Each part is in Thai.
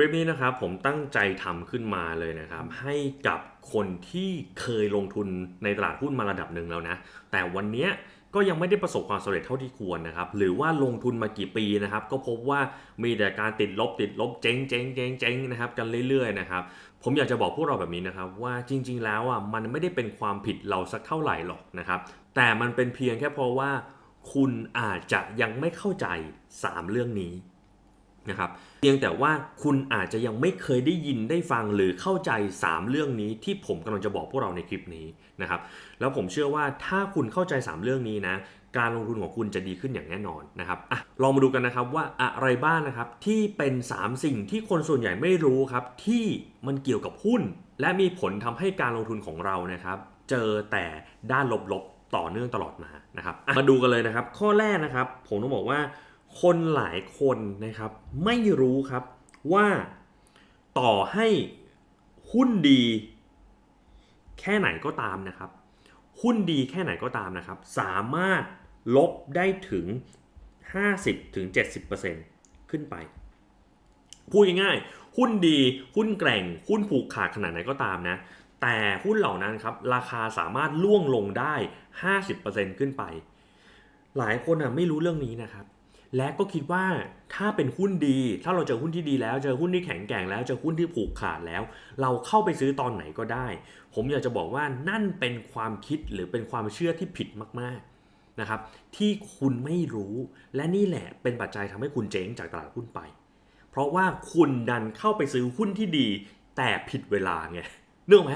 ลิปนี้นะครับผมตั้งใจทำขึ้นมาเลยนะครับ ให้กับคนที่เคยลงทุนในตลาดหุ้นมาระดับหนึ่งแล้วนะ แต่วันนี้ก็ยังไม่ได้ประสบความสำเร็จเท่าที่ควรนะครับ หรือว่าลงทุนมากี่ปีนะครับ ก็พบว่ามีแต่การติดลบติดลบเจ๊งเจ๊งเจ๊งเจ๊งนะครับกันเรื่อยๆนะครับผมอยากจะบอกพวกเราแบบนี้นะครับ ว่าจริง ๆ แล้วอะมันไม่ได้เป็นความผิดเราสักเท่าไหร่หรอกนะครับ แต่มันเป็นเพียงแค่เพราะว่า คุณอาจจะยังไม่เข้าใจ 3 เรื่องนี้ นะครับเพียงแต่ว่าคุณอาจจะยังไม่เคยได้ยินได้ฟังหรือเข้าใจ 3 เรื่องนี้ที่ผมกำลังจะบอกพวกเราในคลิปนี้นะครับแล้วผมเชื่อว่าถ้าคุณเข้าใจ 3 เรื่องนี้นะการลงทุนของคุณจะดีขึ้นอย่างแน่นอนนะครับอะลองมาดูกันนะครับว่าอะไรบ้างนะครับที่เป็น 3 สิ่งที่คนส่วนใหญ่ไม่รู้ครับที่มันเกี่ยวกับหุ้น และมีผลทำให้การลงทุนของเรานะครับ เจอแต่ด้านลบๆต่อเนื่องตลอดมานะครับมาดูกันเลยนะครับ ข้อแรกนะครับ ผมต้องบอกว่า คนหลายคนนะครับไม่รู้ครับว่าต่อให้หุ้นดีแค่ไหนก็ตามนะครับ หุ้นดีแค่ไหนก็ตามนะครับ สามารถลบได้ถึง 50-70%ขึ้นไป พูดง่ายๆหุ้นดี หุ้นแกร่ง หุ้นผูกขาดขนาดไหนก็ตามนะ แต่หุ้นเหล่านั้นครับ ราคาสามารถล่วงลงได้ 50%ขึ้นไป หลายคนอะไม่รู้เรื่องนี้นะครับ และก็คิดว่าถ้าเป็นหุ้นดี ถ้าเราเจอหุ้นที่ดีแล้ว เจอหุ้นที่แข็งแกร่งแล้ว เจอหุ้นที่ผูกขาดแล้ว เราเข้าไปซื้อตอนไหนก็ได้ ผมอยากจะบอกว่านั่นเป็นความคิดหรือเป็นความเชื่อที่ผิดมากๆนะครับ ที่คุณไม่รู้ และนี่แหละเป็นปัจจัยทำให้คุณเจ๊งจากตลาดหุ้นไป เพราะว่าคุณดันเข้าไปซื้อหุ้นที่ดี แต่ผิดเวลาไงเรื่องไหม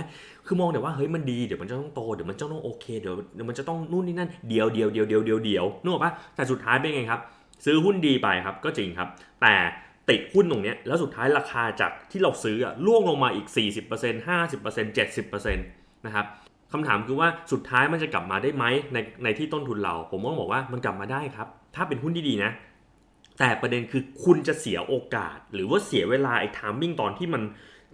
คือมองแต่ว่าเฮ้ยมันดี เดี๋ยวมันจะต้องโต เดี๋ยวมันจะต้องโอเค เดี๋ยวเดี๋ยวมันจะต้องนู่นนี่นั่น เดี๋ยวเดี๋ยวเดี๋ยวเดี๋ยวเดี๋ยวเดี๋ยวนึกออกปะแต่สุดท้ายเป็นไงครับ ซื้อหุ้นดีไปครับก็จริงครับ แต่ติดหุ้นตรงนี้แล้วสุดท้ายราคาจากที่เราซื้ออะล่วงลงมาอีก 40% 50% 70%นะครับคำถามคือว่าสุดท้ายมันจะกลับมาได้ไหมในในที่ต้นทุนเรา ผมก็บอกว่ามันกลับมาได้ครับ ถ้าเป็นหุ้นที่ดีนะ แต่ประเด็นคือคุณจะเสียโอกาส หรือว่าเสียเวลาไอ้ทามมิ่งตอนที่มัน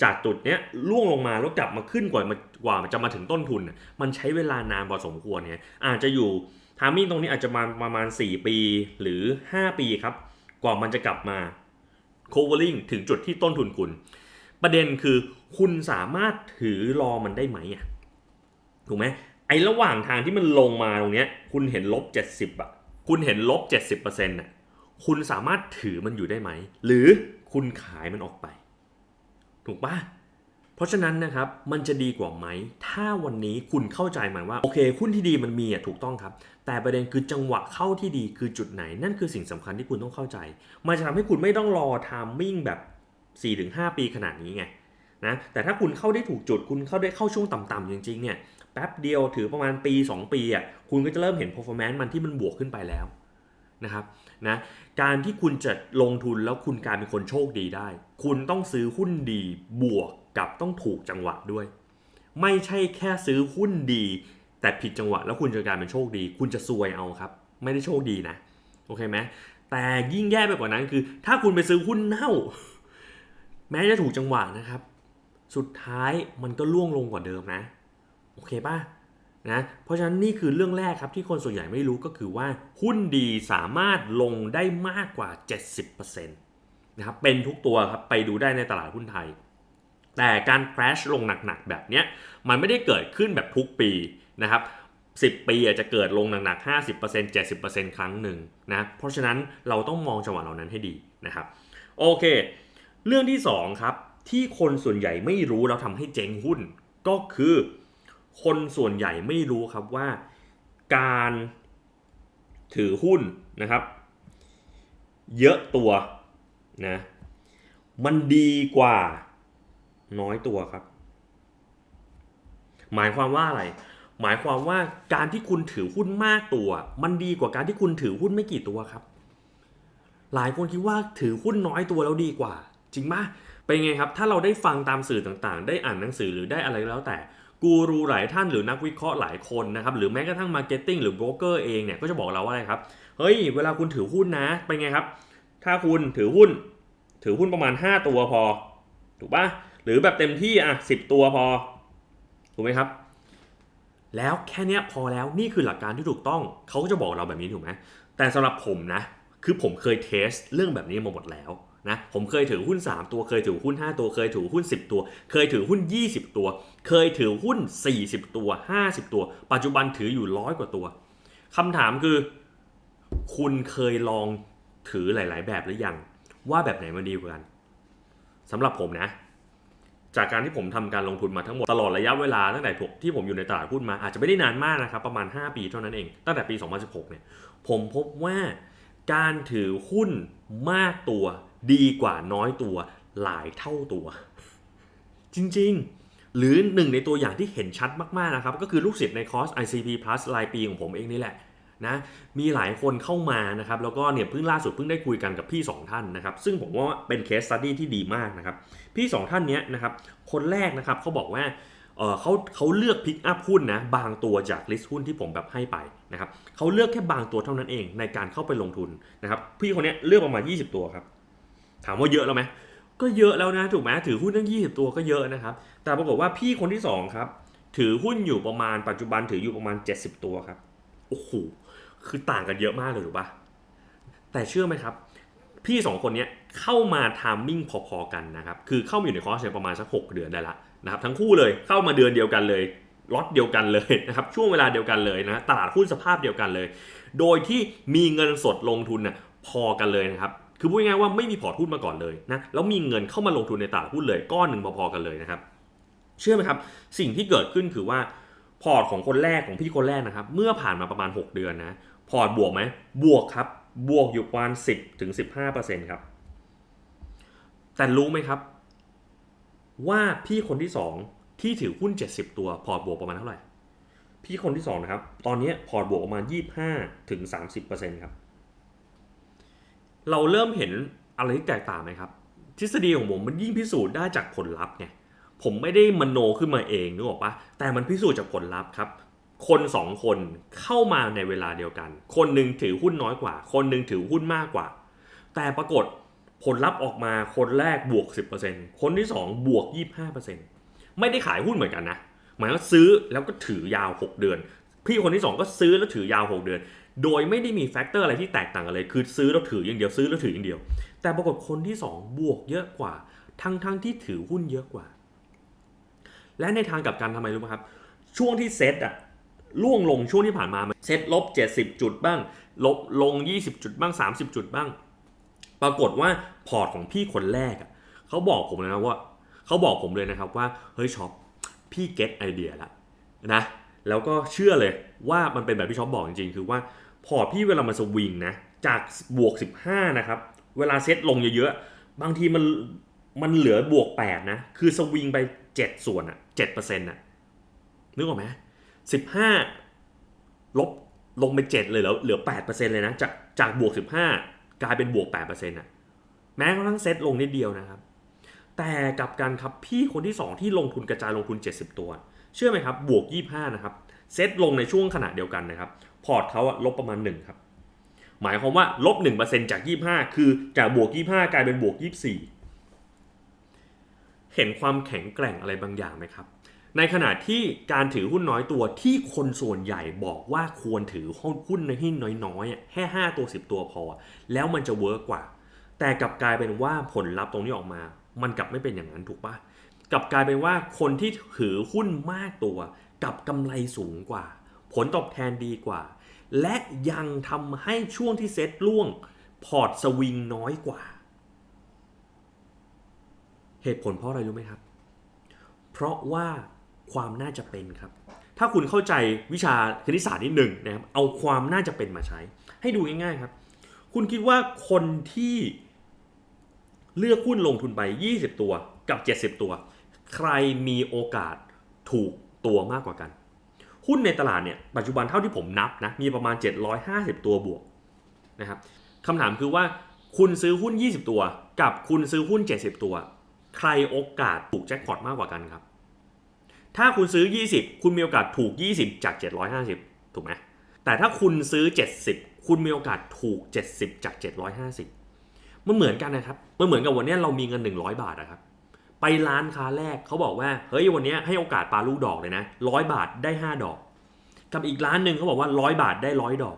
จากจุดเนี้ยล่วงลงมาแล้วกลับมาขึ้นกว่ามันกว่ามันจะมาถึงต้นทุน มันใช้เวลานานพอสมควรเนี่ยอาจจะอยู่ ทามิ่งตรงนี้อาจจะมาประมาณ 4 ปีหรือ 5 ปีครับ กว่ามันจะกลับมา covering ถึงจุดที่ต้นทุนคุณ ประเด็นคือคุณสามารถถือรอมันได้ไหมอะถูกไหมไอ้ระหว่างทางที่มันลงมาตรงเนี้ย คุณเห็นลบ 70อะคุณเห็นลบ 70%อะคุณสามารถถือมันอยู่ได้ไหม หรือคุณขายมันออกไป ถูกปะเพราะฉะนั้นนะครับ มันจะดีกว่าไหม ถ้าวันนี้คุณเข้าใจมันว่า โอเคหุ้นที่ดีมันมีอะถูกต้องครับ แต่ประเด็นคือจังหวะเข้าที่ดีคือจุดไหน นั่นคือสิ่งสำคัญที่คุณต้องเข้าใจ มันจะทำให้คุณไม่ต้องรอทามมิ่งแบบ 4-5 ปีขนาดนี้ไงนะแต่ถ้าคุณเข้าได้ถูกจุดคุณเข้าได้เข้าช่วงต่ำๆจริงๆเนี่ยแป๊บเดียวถือประมาณปี 2 ปีอะคุณก็จะเริ่มเห็น performance มันที่มันบวกขึ้นไปแล้วนะครับนะการที่คุณจะลงทุนแล้วคุณกลายเป็นคนโชคดีได้ คุณต้องซื้อหุ้นดีบวกกับต้องถูกจังหวะด้วย ไม่ใช่แค่ซื้อหุ้นดี แต่ผิดจังหวะแล้วคุณจะกลายเป็นโชคดี คุณจะซวยเอาครับ ไม่ได้โชคดีนะ โอเคไหมแต่ยิ่งแย่ไปกว่านั้นคือ ถ้าคุณไปซื้อหุ้นเน่า แม้จะถูกจังหวะนะครับ สุดท้ายมันก็ล่วงลงกว่าเดิมนะ โอเคป่ะนะเพราะฉะนั้นนี่คือเรื่องแรกครับที่คนส่วนใหญ่ไม่รู้ก็คือว่าหุ้นดีสามารถลงได้มากกว่า 70%นะครับเป็นทุกตัวครับไปดูได้ในตลาดหุ้นไทย แต่การ crash ลงหนักๆแบบเนี้ยมันไม่ได้เกิดขึ้นแบบทุกปีนะครับ10 ปีอาจจะเกิดลงหนักๆ 50% 70%ครั้งหนึ่งนะเพราะฉะนั้นเราต้องมองจังหวะเหล่านั้นให้ดีนะครับโอเค เรื่องที่ 2 ครับ ที่คนส่วนใหญ่ไม่รู้แล้วทำให้เจ๊งหุ้น ก็คือคนส่วนใหญ่ไม่รู้ครับว่าการถือหุ้นนะครับ เยอะตัวนะมันดีกว่าน้อยตัวครับ หมายความว่าอะไร หมายความว่าการที่คุณถือหุ้นมากตัว มันดีกว่าการที่คุณถือหุ้นไม่กี่ตัวครับ หลายคนคิดว่าถือหุ้นน้อยตัวแล้วดีกว่า จริงไหมเป็นไงครับ ถ้าเราได้ฟังตามสื่อต่างๆ ได้อ่านหนังสือหรือได้อะไรแล้วแต่กูรูหลายท่านหรือนักวิเคราะห์หลายคนนะครับหรือแม้กระทั่งมาร์เก็ตติ้งหรือโบรกเกอร์เองเนี่ยก็จะบอกเราว่าอะไรครับเฮ้ยเวลาคุณถือหุ้นนะเป็นไงครับ ถ้าคุณถือหุ้น ถือหุ้นประมาณ 5 ตัวพอ ถูกปะหรือแบบเต็มที่อะสิตัวพอ ถูกไหมครับ แล้วแค่นี้พอแล้วนี่คือหลักการที่ถูกต้องเขาก็จะบอกเราแบบนี้ถูกไหมแต่สำหรับผมนะ คือผมเคยเทสเรื่องแบบนี้มาหมดแล้วนะผมเคยถือหุ้น 3 ตัวเคยถือหุ้น 5 ตัว เคยถือหุ้น 10 ตัว เคยถือหุ้น 20 ตัว เคยถือหุ้น 40 ตัว 50 ตัว ปัจจุบันถืออยู่ร้อยกว่าตัวคำถามคือ คุณเคยลองถือหลาย ๆ แบบหรือยัง ว่าแบบไหนมันดีกว่ากันสำหรับผมนะ จากการที่ผมทำการลงทุนมาทั้งหมดตลอดระยะเวลาตั้งแต่ที่ผมอยู่ในตลาดหุ้นมาอาจจะไม่ได้นานมากนะครับประมาณ 5 ปีเท่านั้นเอง ตั้งแต่ปี 2016 เนี่ยผมพบว่าการถือหุ้นมากตัวดีกว่าน้อยตัวหลายเท่าตัว จริงๆ หรือหนึ่งในตัวอย่างที่เห็นชัดมากๆนะครับก็คือลูกศิษย์ในคอร์ส ICP Plus รายปีของผมเองนี่แหละ นะมีหลายคนเข้ามานะครับแล้วก็เนี่ยเพิ่งล่าสุดเพิ่งได้คุยกันกับพี่ 2 ท่านนะครับซึ่งผมว่าเป็นเคสสตัดดี้ที่ดีมากนะครับพี่ 2 ท่านเนี้ยนะครับคนแรกนะครับเขาบอกว่าเออเขาเขาเลือกพิกอัพหุ้นนะบางตัวจากลิสต์หุ้นที่ผมแบบให้ไปนะครับเขาเลือกแค่บางตัวเท่านั้นเองในการเข้าไปลงทุนนะครับพี่คนนี้เลือกประมาณ 20 ตัวครับถามว่าเยอะแล้วไหมก็เยอะแล้วนะถูกไหมถือหุ้นตั้ง 20 ตัวก็เยอะนะครับแต่ปรากฏว่าพี่คนที่สองครับถือหุ้นอยู่ประมาณปัจจุบันถืออยู่ประมาณ 70 ตัวครับโอ้โห คือต่างกันเยอะมากเลยถูกปะแต่เชื่อไหมครับ พี่สองคนเนี้ยเข้ามาทามมิ่งพอๆกันนะครับ คือเข้ามาอยู่ในคอร์สเนี่ยประมาณสัก6เดือนได้ละนะครับทั้งคู่เลยเข้ามาเดือนเดียวกันเลยล็อตเดียวกันเลยนะครับช่วงเวลาเดียวกันเลยนะตลาดหุ้นสภาพเดียวกันเลย โดยที่มีเงินสดลงทุนน่ะพอกันเลยนะครับคือพูดง่ายๆว่าไม่มีพอร์ตหุ้นมาก่อนเลยนะแล้วมีเงินเข้ามาลงทุนในตลาดหุ้นเลยก้อนหนึ่งพอๆกันเลยนะครับ เชื่อไหมครับ สิ่งที่เกิดขึ้นคือว่าพอร์ตของคนแรกของพี่คนแรกนะครับ เมื่อผ่านมาประมาณ 6 เดือนนะ พอร์ตบวกไหมบวกครับ บวกอยู่ประมาณ10ถึง15%ครับ แต่รู้ไหมครับ ว่าพี่คนที่ 2 ที่ถือหุ้น 70 ตัว พอร์ตบวกประมาณเท่าไหร่ พี่คนที่ 2 นะครับ ตอนนี้พอร์ตบวกประมาณ 25ถึง30%ครับ เราเริ่มเห็นอะไรที่แตกต่างไหมครับ ทฤษฎีของผมมันยิ่งพิสูจน์ได้จากผลลัพธ์ไงผมไม่ได้มโนขึ้นมาเองนึกออกปะแต่มันพิสูจน์จากผลลัพธ์ครับ คนสองคนเข้ามาในเวลาเดียวกัน คนหนึ่งถือหุ้นน้อยกว่า คนหนึ่งถือหุ้นมากกว่า แต่ปรากฏผลลัพธ์ออกมาคนแรกบวก 10%คนที่ 2 บวก 25%ไม่ได้ขายหุ้นเหมือนกันนะ หมายว่าซื้อแล้วก็ถือยาว 6 เดือน พี่คนที่ 2 ก็ซื้อแล้วถือยาว 6 เดือน โดยไม่ได้มีแฟกเตอร์อะไรที่แตกต่างกันเลย คือซื้อแล้วถืออย่างเดียวซื้อแล้วถืออย่างเดียว แต่ปรากฏคนที่ 2 บวกเยอะกว่า ทั้งทั้งๆที่ถือหุ้นเยอะกว่า และในทางกลับกันทำไมรู้ไหมครับ ช่วงที่เซ็ตอะ ล่วงลงช่วงที่ผ่านมาเซ็ตลบ 70 จุดบ้าง ลบลง 20 จุดบ้าง 30 จุดบ้าง ปรากฏว่าพอร์ตของพี่คนแรกอะเขาบอกผมเลยนะว่าเขาบอกผมเลยนะครับว่า เฮ้ยช็อปพี่เก็ตไอเดียละนะแล้วก็เชื่อเลยว่ามันเป็นแบบที่ช็อปบอกจริงๆ คือว่าพอร์ตพี่เวลามันสวิงนะจากบวก 15 นะครับ เวลาเซ็ตลงเยอะๆ บางทีมันมันเหลือบวก 8 นะ คือสวิงไป 7 ส่วนอะ7%อะนึกออกไหม 15 ลบลงเป็น7เลยเหลือเหลือ8%เลยนะจากจากบวก 15 กลายเป็นบวก8%อะแม้กระทั่งเซ็ตลงนิดเดียวนะครับ แต่กับกันครับพี่คนที่ 2 ที่ลงทุนกระจายลงทุน 70 ตัว เชื่อไหมครับ บวก 25 นะครับ เซ็ตลงในช่วงขณะเดียวกันนะครับ พอร์ตเขาอะลบประมาณ 1 ครับ หมายความว่าลบ 1%จาก 25 คือจากบวก 25 กลายเป็นบวก 24 เห็นความแข็งแกร่งอะไรบางอย่างไหมครับ ในขณะที่การถือหุ้นน้อยตัวที่คนส่วนใหญ่บอกว่าควรถือหุ้นในหุ้นน้อยๆแค่5ตัว 10 ตัวพอ แล้วมันจะเวิร์กกว่า แต่กลับกลายเป็นว่าผลลัพธ์ตรงนี้ออกมา มันกลับไม่เป็นอย่างนั้นถูกปะกลับกลายเป็นว่าคนที่ถือหุ้นมากตัวกับกำไรสูงกว่า ผลตอบแทนดีกว่า และยังทำให้ช่วงที่เซ็ตล่วง พอร์ตสวิงน้อยกว่า เหตุผลเพราะอะไรรู้ไหมครับ เพราะว่า ความน่าจะเป็นครับ ถ้าคุณเข้าใจวิชาคณิตศาสตร์นิดหนึ่งนะครับเอาความน่าจะเป็นมาใช้ ให้ดูง่ายๆครับ คุณคิดว่าคนที่เลือกหุ้นลงทุนไป 20 ตัวกับ 70 ตัว ใครมีโอกาสถูกตัวมากกว่ากัน หุ้นในตลาดเนี่ยปัจจุบันเท่าที่ผมนับนะมีประมาณ 750 ตัวบวกนะครับคำถามคือว่าคุณซื้อหุ้น 20 ตัว กับคุณซื้อหุ้น 70 ตัว ใครโอกาสถูกแจ็คพอตมากกว่ากันครับ ถ้าคุณซื้อ 20 คุณมีโอกาสถูก 20 จาก 750 ถูกไหมแต่ถ้าคุณซื้อ 70 คุณมีโอกาสถูก 70 จาก 750 มันเหมือนกันนะครับ มันเหมือนกับวันนี้เรามีเงิน 100 บาทนะครับ ไปร้านค้าแรกเขาบอกว่า เฮ้ยวันนี้ให้โอกาสปลาลูกดอกเลยนะร้อยบาทได้ 5 ดอก กับอีกร้านหนึ่งเขาบอกว่าร้อยบาทได้ร้อยดอก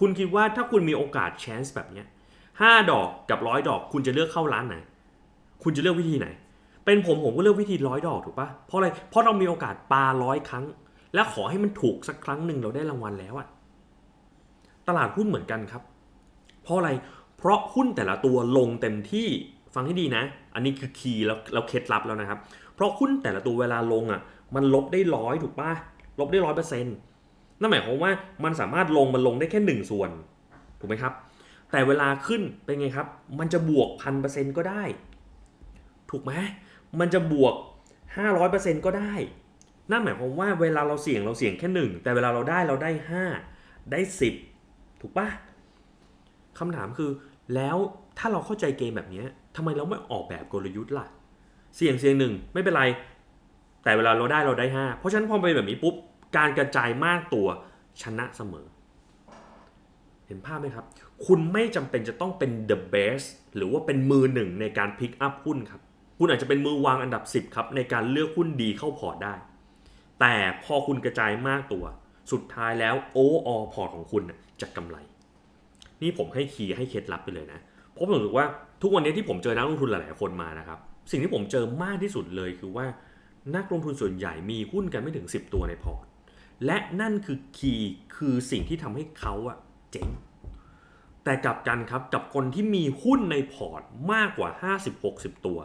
คุณคิดว่าถ้าคุณมีโอกาส chance แบบนี้5ดอกกับร้อยดอก คุณจะเลือกเข้าร้านไหน คุณจะเลือกวิธีไหน เป็นผมผมก็เลือกวิธีร้อยดอกถูกปะเพราะอะไรเพราะเรามีโอกาสปาร้อยครั้ง และขอให้มันถูกสักครั้งหนึ่งเราได้รางวัลแล้วอะตลาดหุ้นเหมือนกันครับ เพราะอะไรเพราะหุ้นแต่ละตัวลงเต็มที่ฟังให้ดีนะ อันนี้คือคีย์แล้วเราเคล็ดลับแล้วนะครับ เพราะหุ้นแต่ละตัวเวลาลงอะ มันลบได้ร้อยถูกปะลบได้ร้อยเปอร์เซ็นต์นั่นหมายความว่ามันสามารถลงมันลงได้แค่หนึ่งส่วนถูกไหมครับ แต่เวลาขึ้นเป็นไงครับ มันจะบวกพันเปอร์เซ็นต์ก็ได้ ถูกไหม มันจะบวก 500%ก็ได้ นั่นหมายความว่าเวลาเราเสี่ยงเราเสี่ยงแค่หนึ่งแต่เวลาเราได้เราได้ 5 ได้ 10 ถูกปะคำถามคือแล้วถ้าเราเข้าใจเกมแบบนี้ทำไมเราไม่ออกแบบกลยุทธ์ล่ะ เสี่ยงเสี่ยงหนึ่งไม่เป็นไร แต่เวลาเราได้เราได้ 5 เพราะฉะนั้นพอเป็นแบบนี้ปุ๊บการกระจายมากตัวชนะเสมอ เห็นภาพไหมครับ คุณไม่จำเป็นจะต้องเป็น the best หรือว่าเป็นมือหนึ่งในการ pick up หุ้นครับ คุณอาจจะเป็นมือวางอันดับ 10 ครับ ในการเลือกหุ้นดีเข้าพอร์ตได้ แต่พอคุณกระจายมากตัว สุดท้ายแล้ว overall พอร์ตของคุณจะกำไร นี่ผมให้คีย์ให้เคล็ดลับไปเลยนะเพราะผมรู้สึกว่าทุกวันนี้ที่ผมเจอนักลงทุนหลายๆคนมานะครับ สิ่งที่ผมเจอมากที่สุดเลยคือว่านักลงทุนส่วนใหญ่มีหุ้นกันไม่ถึง 10 ตัวในพอร์ตและนั่นคือคีย์คือสิ่งที่ทำให้เขาอะเจ๊งแต่กลับกันครับกับคนที่มีหุ้นในพอร์ตมากกว่า 50-60 ตัว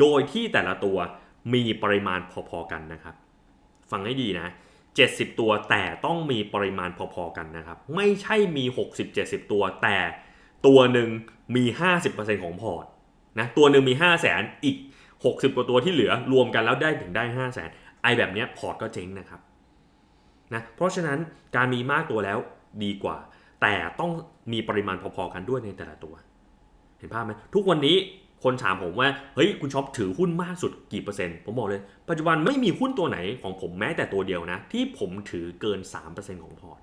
โดยที่แต่ละตัวมีปริมาณพอๆกันนะครับ ฟังให้ดีนะ 70 ตัวแต่ต้องมีปริมาณพอๆกันนะครับ ไม่ใช่มี 60-70 ตัวแต่ตัวหนึ่งมี 50%ของพอร์ตนะตัวหนึ่งมี 5 0 0แสนอีก 60 กว่าตัวที่เหลือรวมกันแล้วได้ถึงได้ 5 0 0แสนไอแบบเนี้ยพอร์ตก็เจ๊งนะครับนะเพราะฉะนั้นการมีมากตัวแล้วดีกว่า แต่ต้องมีปริมาณพอๆกันด้วยในแต่ละตัว เห็นภาพไหมทุกวันนี้ คนถามผมว่า เฮ้ย คุณช็อปถือหุ้นมากสุดกี่เปอร์เซ็นต์ ผมบอกเลย ปัจจุบันไม่มีหุ้นตัวไหนของผมแม้แต่ตัวเดียวนะ ที่ผมถือเกิน 3%ของพอร์ต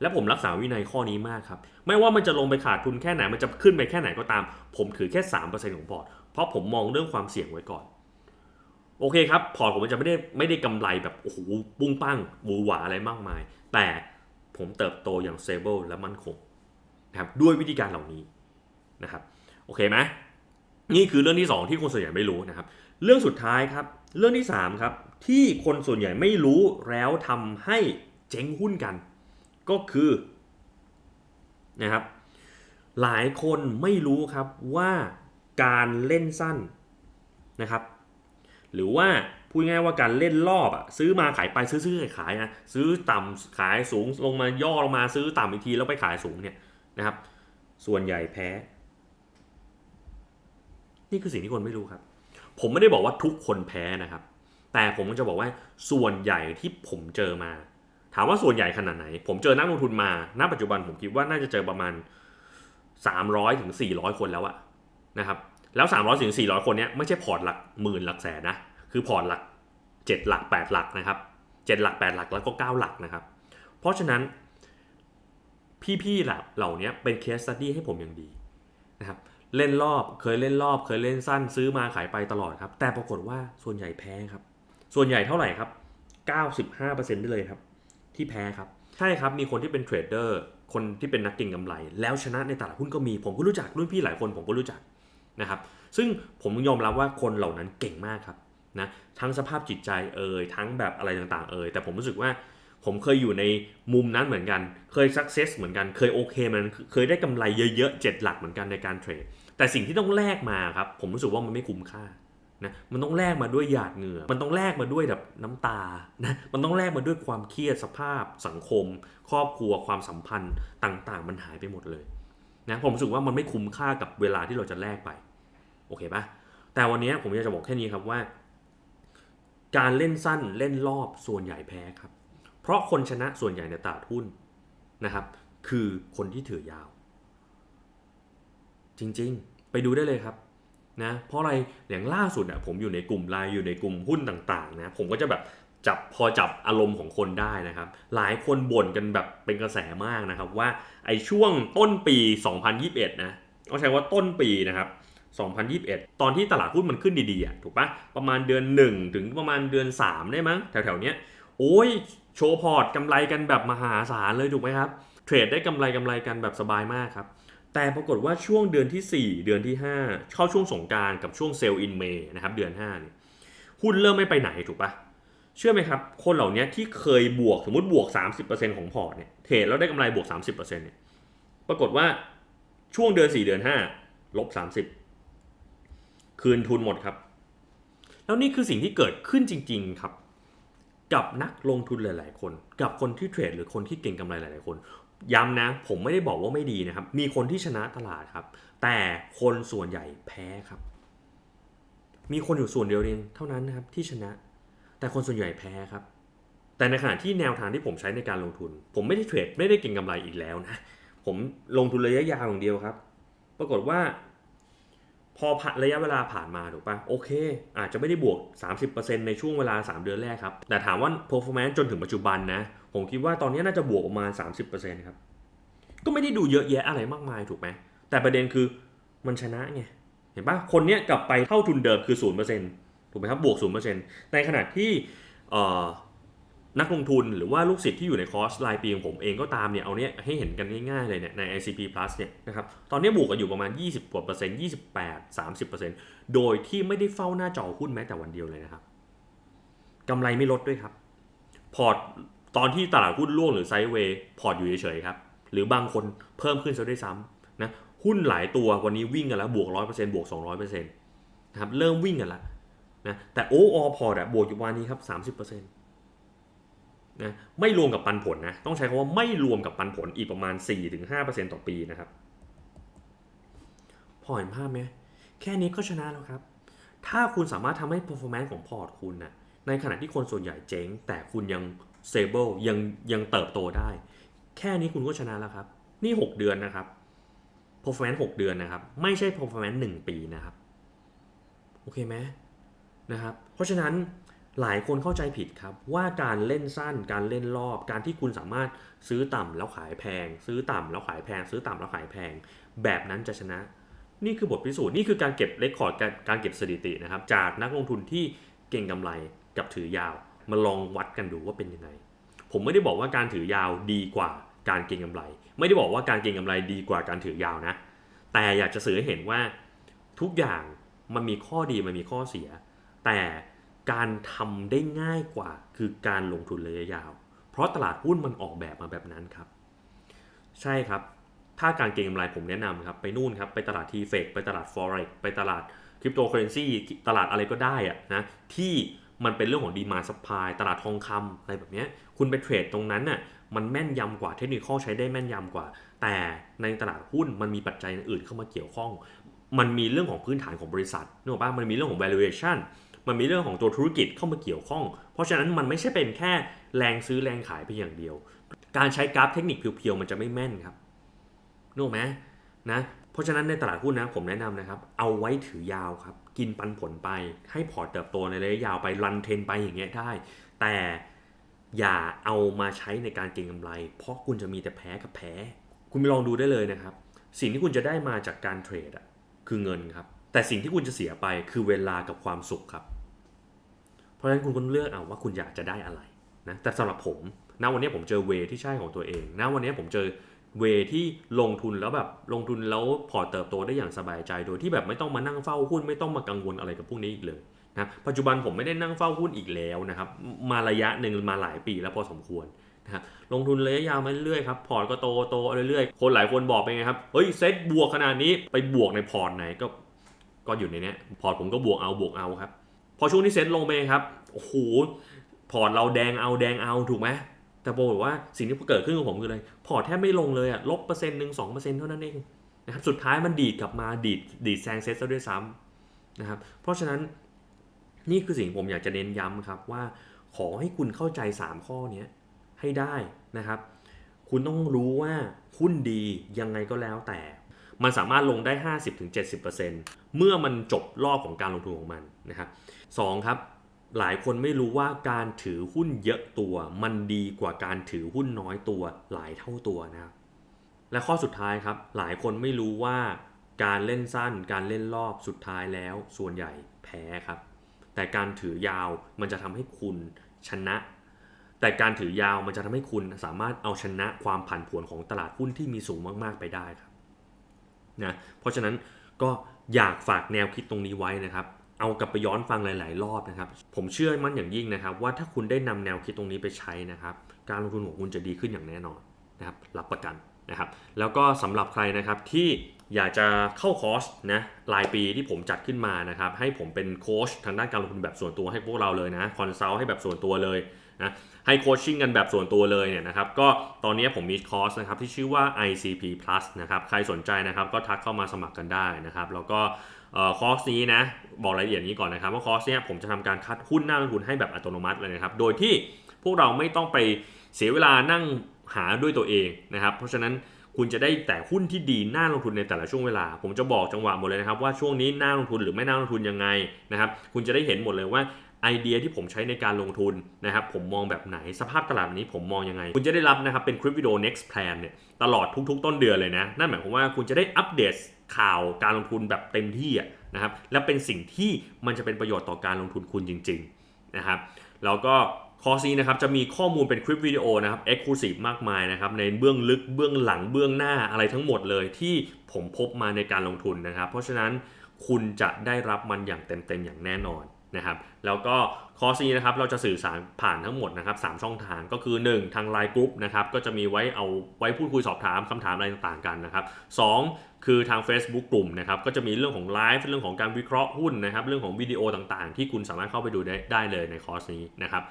และผมรักษาวินัยข้อนี้มากครับ ไม่ว่ามันจะลงไปขาดทุนแค่ไหน มันจะขึ้นไปแค่ไหนก็ตาม ผมถือแค่ 3%ของพอร์ต เพราะผมมองเรื่องความเสี่ยงไว้ก่อน โอเคครับ พอร์ตผมมันจะไม่ได้ไม่ได้กำไรแบบโอ้โหปุ้งปั้งหวือหวาอะไรมากมาย แต่ผมเติบโตอย่างเซเบิลและมั่นคงนะครับด้วยวิธีการเหล่านี้นะครับ โอเคไหม นี่คือเรื่องที่ 2 ที่คนส่วนใหญ่ไม่รู้นะครับ เรื่องสุดท้ายครับ เรื่องที่3ครับที่คนส่วนใหญ่ไม่รู้แล้วทำให้เจ๊งหุ้นกัน ก็คือนะครับ หลายคนไม่รู้ครับว่าการเล่นสั้นนะครับ หรือว่าพูดง่ายว่าการเล่นรอบอะซื้อมาขายไปซื้อซื้อขายขายนะซื้อต่ำขายสูงลงมาย่อลงมาซื้อต่ำอีกทีแล้วไปขายสูงเนี่ยนะครับ ส่วนใหญ่แพ้ นี่คือสิ่งที่คนไม่รู้ครับ ผมไม่ได้บอกว่าทุกคนแพ้นะครับ แต่ผมจะบอกว่าส่วนใหญ่ที่ผมเจอมา ถามว่าส่วนใหญ่ขนาดไหน ผมเจอนักลงทุนมาณปัจจุบันผมคิดว่าน่าจะเจอประมาณ 300ถึง400 คนแล้วอะนะครับแล้ว 300ถึง400 คนเนี้ยไม่ใช่พอร์ตหลักหมื่นหลักแสนนะคือพอร์ตหลัก 7 หลัก 8 หลักนะครับ 7 หลัก 8 หลักแล้วก็ 9 หลักนะครับ เพราะฉะนั้นพี่ๆเหล่านี้เป็นเคสสตี้ให้ผมอย่างดีนะครับ เล่นรอบเคยเล่นรอบ เคยเล่นสั้นซื้อมาขายไปตลอดครับ แต่ปรากฏว่าส่วนใหญ่แพ้ครับ ส่วนใหญ่เท่าไหร่ครับ 95%ได้เลยครับ ที่แพ้ครับ ใช่ครับมีคนที่เป็นเทรดเดอร์คนที่เป็นนักเก็งกำไร แล้วชนะในตลาดหุ้นก็มี ผมก็รู้จักรุ่นพี่หลายคนผมก็รู้จักนะครับ ซึ่งผมยอมรับว่าคนเหล่านั้นเก่งมากครับนะทั้งสภาพจิตใจเอ่ยทั้งแบบอะไรต่างๆเอ่ยแต่ผมรู้สึกว่าผมเคยอยู่ในมุมนั้นเหมือนกัน เคยสักเซสเหมือนกัน เคยโอเคมัน เคยได้กำไรเยอะๆเจ็ดหลักเหมือนกันในการเทรด แต่สิ่งที่ต้องแลกมาครับ ผมรู้สึกว่ามันไม่คุ้มค่านะมันต้องแลกมาด้วยหยาดเหงื่อ มันต้องแลกมาด้วยแบบน้ำตานะมันต้องแลกมาด้วยความเครียดสภาพ สังคม ครอบครัวความสัมพันธ์ต่างๆ มันหายไปหมดเลยนะผมรู้สึกว่ามันไม่คุ้มค่ากับเวลาที่เราจะแลกไปโอเคปะแต่วันนี้ผมอยากจะบอกแค่นี้ครับว่า การเล่นสั้นเล่นรอบส่วนใหญ่แพ้ครับ เพราะคนชนะส่วนใหญ่ในตลาดหุ้นนะครับ คือคนที่ถือยาว จริง ๆ ไปดูได้เลยครับนะเพราะอะไรอย่างล่าสุดอะผมอยู่ในกลุ่มไลน์อยู่ในกลุ่มหุ้นต่างๆนะผมก็จะแบบจับพอจับอารมณ์ของคนได้นะครับ หลายคนบ่นกันแบบเป็นกระแสมากนะครับว่าไอ้ช่วงต้นปี 2021 นะก็ใช้ว่าต้นปีนะครับ 2021 ตอนที่ตลาดหุ้นมันขึ้นดีๆอะถูกปะประมาณเดือน 1 ถึงประมาณเดือน 3 ได้มั้งแถวๆเนี้ยโอ้ยโชว์พอร์ตกำไรกันแบบมหาศาลเลยถูกไหมครับ เทรดได้กำไรกำไรกันแบบสบายมากครับ แต่ปรากฏว่าช่วงเดือนที่ 4 เดือนที่ 5 เข้าช่วงสงการกับช่วงเซลล์อินเมย์นะครับเดือน5เนี่ยหุ้นเริ่มไม่ไปไหนถูกปะเชื่อไหมครับ คนเหล่านี้ที่เคยบวกสมมติบวก 30%ของพอร์ตเนี่ยเทรดแล้วได้กำไรบวก 30%เนี่ยปรากฏว่าช่วงเดือน 4 เดือน 5 ลบ 30 คืนทุนหมดครับ แล้วนี่คือสิ่งที่เกิดขึ้นจริง ๆ ครับ กับนักลงทุนหลาย ๆ คน กับคนที่เทรดหรือคนที่เก่งกำไรหลาย ๆ คน ย้ำนะผมไม่ได้บอกว่าไม่ดีนะครับ มีคนที่ชนะตลาดครับ แต่คนส่วนใหญ่แพ้ครับ มีคนอยู่ส่วนเดียวเองเท่านั้นนะครับที่ชนะ แต่คนส่วนใหญ่แพ้ครับ แต่ในขณะที่แนวทางที่ผมใช้ในการลงทุน ผมไม่ได้เทรดไม่ได้เก่งกำไรอีกแล้วนะผมลงทุนระยะยาวอย่างเดียวครับ ปรากฏว่า พอผ่านระยะเวลาผ่านมาถูกปะโอเค อาจจะไม่ได้บวก 30%ในช่วงเวลา 3 เดือนแรกครับแต่ถามว่า performance จนถึงปัจจุบันนะ ผมคิดว่าตอนนี้น่าจะบวกประมาณ 30%ครับ ก็ไม่ได้ดูเยอะแยะอะไรมากมายถูกไหม แต่ประเด็นคือมันชนะไง เห็นปะคนเนี้ยกลับไปเท่าทุนเดิมคือ 0%ถูกไหมครับ บวก 0%ในขณะที่นักลงทุนหรือว่าลูกศิษย์ที่อยู่ในคอร์สรายปีของผมเองก็ตามเนี่ย เอาเนี้ยให้เห็นกันง่ายๆเลยเนี่ยใน ICP Plus เนี่ยนะครับตอนนี้บวกกันอยู่ประมาณ 20 กว่าเปอร์เซ็นต์28 30เปอร์เซ็นต์โดยที่ไม่ได้เฝ้าหน้าจอหุ้นแม้แต่วันเดียวเลยนะครับกำไรไม่ลดด้วยครับ พอร์ต ตอนที่ตลาดหุ้นร่วงหรือไซด์เวย์พอร์ตอยู่เฉยๆครับ หรือบางคนเพิ่มขึ้นซะด้วยซ้ำนะหุ้นหลายตัววันนี้วิ่งกันแล้วบวก 100%บวก 200%นะครับเริ่มวิ่งกันแล้วนะแต่โออพอร์ตบวกอยู่วันนี้ครับ 30%นะไม่รวมกับปันผลนะต้องใช้คำว่าไม่รวมกับปันผลอีกประมาณ 4-5%ต่อปีนะครับ พอเห็นภาพไหมแค่นี้ก็ชนะแล้วครับ ถ้าคุณสามารถทำให้ performance ของพอร์ตคุณนะในขณะที่คนส่วนใหญ่เจ๊ง แต่คุณยัง stable ยังยังเติบโตได้ แค่นี้คุณก็ชนะแล้วครับ นี่ 6 เดือนนะครับ performance 6 เดือนนะครับ ไม่ใช่ performance 1 ปีนะครับ โอเคไหมนะครับ เพราะฉะนั้นหลายคนเข้าใจผิดครับว่าการเล่นสั้นการเล่นรอบการที่คุณสามารถซื้อต่ำแล้วขายแพง ซื้อต่ำแล้วขายแพง ซื้อต่ำแล้วขายแพง แบบนั้นจะชนะ นี่คือบทพิสูจน์นี่คือการเก็บเรคคอร์ดการการเก็บสถิตินะครับจากนักลงทุนที่เก่งกำไรกับถือยาว มาลองวัดกันดูว่าเป็นยังไง ผมไม่ได้บอกว่าการถือยาวดีกว่าการเก็งกำไร ไม่ได้บอกว่าการเก็งกำไรดีกว่าการถือยาวนะ แต่อยากจะสื่อให้เห็นว่าทุกอย่างมันมีข้อดีมันมีข้อเสีย แต่การทำได้ง่ายกว่า คือการลงทุนระยะยาว เพราะตลาดหุ้นมันออกแบบมาแบบนั้นครับ ใช่ครับ ถ้าการเก็งกำไรผมแนะนำครับ ไปนู่นครับ ไปตลาดทีเฟกไปตลาด forex ไปตลาดคริปโตเคอเรนซีตลาดอะไรก็ได้อะนะที่ มันเป็นเรื่องของดีมา s ั p พ l y ตลาดทองคำอะไรแบบนี้คุณไปเทรดตรงนั้นน่ะมันแม่นยำกว่าเทคนิคข้อใช้ได้แม่นยำกว่า แต่ในตลาดหุ้นมันมีปัจจัยอื่นเข้ามาเกี่ยวข้อง มันมีเรื่องของพื้นฐานของบริษัทนึกออกปะมันมีเรื่องของ valuation มันมีเรื่องของตัวธุรกิจเข้ามาเกี่ยวข้อง เพราะฉะนั้นมันไม่ใช่เป็นแค่แรงซื้อแรงขายเพียงอย่างเดียว การใช้กราฟเทคนิคเพียวๆมันจะไม่แม่นครับนึกออกไหมนะเพราะฉะนั้นในตลาดหุ้นนะผมแนะนำนะครับ เอาไว้ถือยาวครับ กินปันผลไป ให้พอร์ตเติบโตในระยะยาวไปรันเทรนไปอย่างเงี้ยได้ แต่อย่าเอามาใช้ในการเก็งกำไร เพราะคุณจะมีแต่แพ้กับแพ้ คุณไปลองดูได้เลยนะครับ สิ่งที่คุณจะได้มาจากการเทรดอะคือเงินครับ แต่สิ่งที่คุณจะเสียไปคือเวลากับความสุขครับ เพราะฉะนั้นคุณก็เลือกเอาว่าคุณอยากจะได้อะไรนะแต่สำหรับผมณวันนี้ผมเจอเวที่ใช่ของตัวเองณวันนี้ผมเจอ เวที่ลงทุนแล้วแบบลงทุนแล้วพอร์ตเติบโตได้อย่างสบายใจโดยที่แบบไม่ต้องมานั่งเฝ้าหุ้นไม่ต้องมากังวลอะไรกับพวกนี้อีกเลยนะปัจจุบันผมไม่ได้นั่งเฝ้าหุ้นอีกแล้วนะครับมาระยะหนึ่งมาหลายปีแล้วพอสมควรนะครับลงทุนระยะยาวมาเรื่อยๆครับพอร์ตก็โตโตเรื่อยๆคนหลายคนบอกไปไงครับเฮ้ยเซ็ตบวกขนาดนี้ไปบวกในพอร์ตไหนก็ก็อยู่ในนี้พอร์ตผมก็บวกเอาบวกเอาครับพอช่วงที่เซ็ตลงไปครับโอ้โหพอร์ตเราแดงเอาแดงเอาถูกไหม แต่ปรากว่าสิ่งที่เกิดขึ้นกับผมคืออะไร พอแทบไม่ลงเลยอะลบเปอร์เซ็นต์หนึ่งสองเปอร์เซ็นต์เท่านั้นเองนะครับสุดท้ายมันดีดกลับมาดีดดีดแซงเซ็ตซะด้วยซ้ำนะครับเพราะฉะนั้นนี่คือสิ่งผมอยากจะเน้นย้ำครับว่า ขอให้คุณเข้าใจ 3 ข้อนี้ให้ได้นะครับ คุณต้องรู้ว่าหุ้นดียังไงก็แล้วแต่ มันสามารถลงได้ 50-70%เมื่อมันจบรอบของการลงทุนของมันนะครับสองครับ หลายคนไม่รู้ว่าการถือหุ้นเยอะตัว มันดีกว่าการถือหุ้นน้อยตัวหลายเท่าตัวนะครับและข้อสุดท้ายครับ หลายคนไม่รู้ว่าการเล่นสั้น การเล่นรอบสุดท้ายแล้ว ส่วนใหญ่แพ้ครับ แต่การถือยาวมันจะทำให้คุณชนะ แต่การถือยาวมันจะทำให้คุณสามารถเอาชนะความผันผวนของตลาดหุ้นที่มีสูงมากๆไปได้ครับนะเพราะฉะนั้นก็อยากฝากแนวคิดตรงนี้ไว้นะครับ เอากลับไปย้อนฟังหลาย ๆ รอบนะครับ ผมเชื่อมั่นอย่างยิ่งนะครับ ว่าถ้าคุณได้นำแนวคิดตรงนี้ไปใช้นะครับ การลงทุนของคุณจะดีขึ้นอย่างแน่นอนนะครับ รับประกันนะครับ แล้วก็สำหรับใครนะครับที่อยากจะเข้าคอร์สนะรายปีที่ผมจัดขึ้นมานะครับ ให้ผมเป็นโค้ชทางด้านการลงทุนแบบส่วนตัวให้พวกเราเลยนะคอนซัลท์ให้แบบส่วนตัวเลยนะให้โคชชิ่งกันแบบส่วนตัวเลยเนี่ยนะครับ ก็ตอนนี้ผมมีคอร์สนะครับที่ชื่อว่า ICP Plus นะครับ ใครสนใจนะครับก็ทักเข้ามาสมัครกันได้นะครับ แล้วก็ คอร์สนี้นะบอกรายละเอียดนี้ก่อนนะครับว่าคอร์สเนี้ยผมจะทำการคัดหุ้นหน้าลงทุนให้แบบอัตโนมัติเลยนะครับ โดยที่พวกเราไม่ต้องไปเสียเวลานั่งหาด้วยตัวเองนะครับ เพราะฉะนั้นคุณจะได้แต่หุ้นที่ดีน่าลงทุนในแต่ละช่วงเวลา ผมจะบอกจังหวะหมดเลยนะครับว่าช่วงนี้น่าลงทุนหรือไม่น่าลงทุนยังไงนะครับ คุณจะได้เห็นหมดเลยว่าไอเดียที่ผมใช้ในการลงทุนนะครับผมมองแบบไหนสภาพตลาดนี้ผมมองยังไง คุณจะได้รับนะครับเป็นคลิปวิดีโอ next plan เนี่ยตลอดทุกๆ ต้นเดือนเลยนะ นั่นหมายความว่าคุณจะได้อัปเดต ข่าวการลงทุนแบบเต็มที่นะครับและเป็นสิ่งที่มันจะเป็นประโยชน์ต่อการลงทุนคุณจริงๆนะครับแล้วก็คอร์สนี้นะครับจะมีข้อมูลเป็นคลิปวิดีโอนะครับ Exclusive มากมายนะครับในเบื้องลึกเบื้องหลังเบื้องหน้าอะไรทั้งหมดเลยที่ผมพบมาในการลงทุนนะครับ เพราะฉะนั้นคุณจะได้รับมันอย่างเต็มๆอย่างแน่นอนนะครับแล้วก็คอร์สนี้นะครับเราจะสื่อสารผ่านทั้งหมดนะครับ3ช่องทางก็คือ 1 ทาง Line Group นะครับก็จะมีไว้เอาไว้พูดคุยสอบถามคำถามอะไรต่างๆกันนะครับสอง คือทาง Facebook กลุ่มนะครับก็จะมีเรื่องของไลฟ์เรื่องของการวิเคราะห์หุ้นนะครับเรื่องของวิดีโอต่างๆ ที่คุณสามารถเข้าไปดูได้ได้เลยในคอร์สนี้นะครับ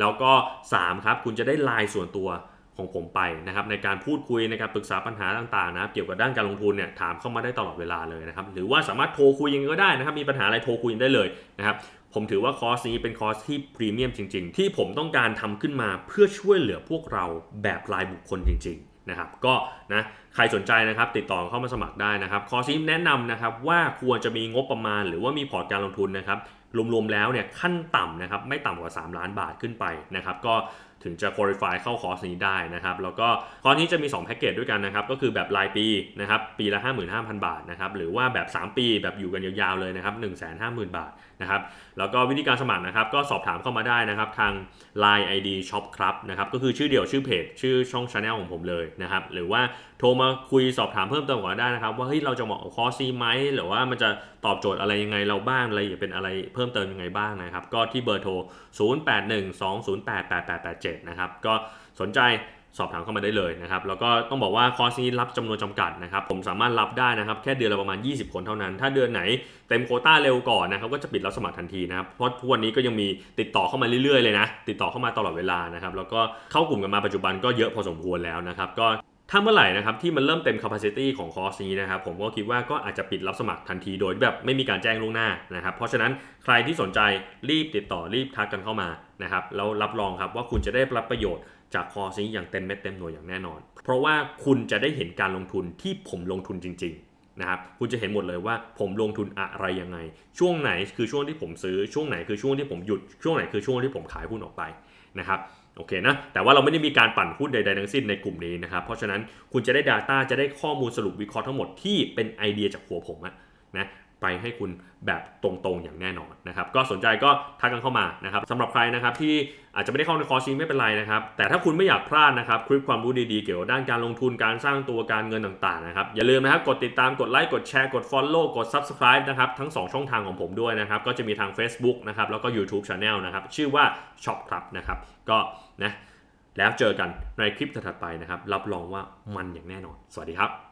แล้วก็3ครับคุณจะได้ไลน์ส่วนตัวของผมไปนะครับในการพูดคุยในการปรึกษาปัญหาต่างๆนะครับเกี่ยวกับด้านการลงทุนเนี่ยถามเข้ามาได้ตลอดเวลาเลยนะครับหรือว่าสามารถโทรคุยยังไงก็ได้นะครับมีปัญหาอะไรโทรคุยได้เลยนะครับผมถือว่าคอร์สนี้เป็นคอร์สที่พรีเมียมจริง ๆ ที่ผมต้องการทำขึ้นมาเพื่อช่วยเหลือพวกเราแบบรายบุคคลจริง ๆ นะครับก็นะใครสนใจนะครับติดต่อเข้ามาสมัครได้นะครับคอร์สนี้แนะนำนะครับว่าควรจะมีงบประมาณ หรือว่ามีพอร์ตการลงทุนนะครับรวมๆแล้วเนี่ยขั้นต่ำนะครับไม่ต่ำกว่า 3 ล้านบาทขึ้นไปนะครับก็ถึงจะ qualify เข้าคอร์สนี้ได้นะครับแล้วก็คอร์สนี้จะมี 2 แพ็กเกจด้วยกันนะครับก็คือแบบรายปีนะครับปีละ 55,000 บาทนะครับหรือว่าแบบ 3 ปีแบบอยู่กันยาวๆเลยนะครับ150,000 บาท นะครับแล้วก็วิธีการสมัครนะครับ ก็สอบถามเข้ามาได้นะครับ ทาง Line ID Shop ครับนะครับก็คือชื่อเดี่ยวชื่อเพจชื่อช่อง Channel ของผมเลยนะครับหรือว่าโทรมาคุยสอบถามเพิ่มเติมก่อนได้นะครับ ว่าเฮ้ยเราจะเหมาะกับคอร์สนี้ไหมหรือว่ามันจะตอบโจทย์อะไรยังไงเราบ้างอะไรอยาเป็นอะไรเพิ่มเติมยังไงบ้างนะครับ ก็ที่เบอร์โทร 0812088887 นะครับก็สนใจ สอบถามเข้ามาได้เลยนะครับแล้วก็ต้องบอกว่าคอร์สนี้รับจำนวนจำกัดนะครับผมสามารถรับได้นะครับแค่เดือนละประมาณ 20 คนเท่านั้น ถ้าเดือนไหนเต็มโคต้าเร็วก่อนนะครับก็จะปิดรับสมัครทันทีนะครับเพราะทุกวันนี้ก็ยังมีติดต่อเข้ามาเรื่อยๆเลยนะติดต่อเข้ามาตลอดเวลานะครับแล้วก็เข้ากลุ่มกันมาปัจจุบันก็เยอะพอสมควรแล้วนะครับก็ถ้าเมื่อไหร่นะครับที่มันเริ่มเต็ม capacity ของคอร์สนี้นะครับผมก็คิดว่าก็อาจจะปิดรับสมัครทันทีโดยแบบไม่มีการแจ้งล่วงหน้านะครับเพราะฉะนั้นใครที่สนใจรีบติดต่อรีบทักกันเข้ามานะครับแล้วรับรองครับว่าคุณจะได้รับประโยชน์ จากคอร์สนี้อย่างเต็มเม็ดเต็มหน่วยอย่างแน่นอน เพราะว่าคุณจะได้เห็นการลงทุนที่ผมลงทุนจริงๆนะครับคุณจะเห็นหมดเลยว่าผมลงทุนอะไรยังไง ช่วงไหนคือช่วงที่ผมซื้อช่วงไหนคือช่วงที่ผมหยุดช่วงไหนคือช่วงที่ผมขายหุ้นออกไปนะครับโอเคนะ แต่ว่าเราไม่ได้มีการปั่นหุ้นใดๆทั้งสิ้นในกลุ่มนี้นะครับ เพราะฉะนั้นคุณจะได้ Data จะได้ข้อมูลสรุปวิเคราะห์ทั้งหมดที่เป็นไอเดียจากหัวผมอะนะ ไปให้คุณแบบตรงๆอย่างแน่นอนนะครับก็สนใจก็ทักกันเข้ามานะครับสำหรับใครนะครับที่อาจจะไม่ได้เข้าในคอร์สนี้ไม่เป็นไรนะครับแต่ถ้าคุณไม่อยากพลาดนะครับคลิปความรู้ดีๆเกี่ยวกับด้านการลงทุนการสร้างตัวการเงินต่างๆนะครับอย่าลืมนะครับกดติดตามกดไลค์กดแชร์กด Follow กด Subscribe นะครับทั้ง 2 ช่องทางของผมด้วยนะครับก็จะมีทาง Facebook นะครับแล้วก็ YouTube Channel นะครับชื่อว่า Shop ครับนะครับก็นะแล้วเจอกันในคลิปถัดไปนะครับรับรองว่ามันอย่างแน่นอน สวัสดีครับ